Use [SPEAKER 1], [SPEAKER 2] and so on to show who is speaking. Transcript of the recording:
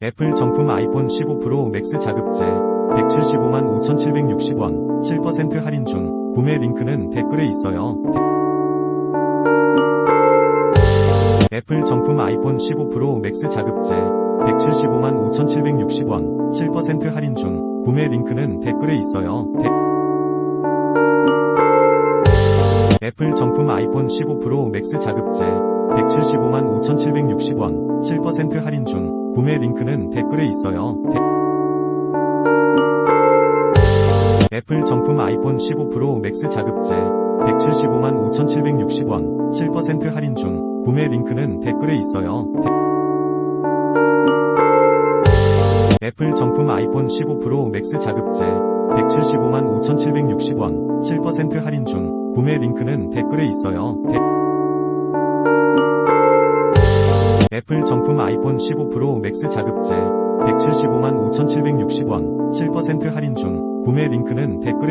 [SPEAKER 1] 애플 정품 아이폰 15 프로 맥스 자급제 175만 5,760원 7% 할인 중 구매 링크는 댓글에 있어요. 애플 정품 아이폰 15 프로 맥스 자급제 175만 5,760원 7% 할인 중 구매 링크는 댓글에 있어요. 데- 애플 정품 아이폰 15 프로 맥스 자급제 175만 5,760원 7% 할인 중 구매 링크는 댓글에 있어요. 데- 애플 정품 아이폰 15 프로 맥스 자급제 175만 5,760원 7% 할인 중 구매 링크는 댓글에 있어요. 데- 애플 정품 아이폰 15 프로 맥스 자급제 175만 5,760원 7% 할인 중 구매 링크는 댓글에 있어요. 애플 정품 아이폰 15 프로 맥스 자급제 175만 5,760원 7% 할인 중 구매 링크는 댓글에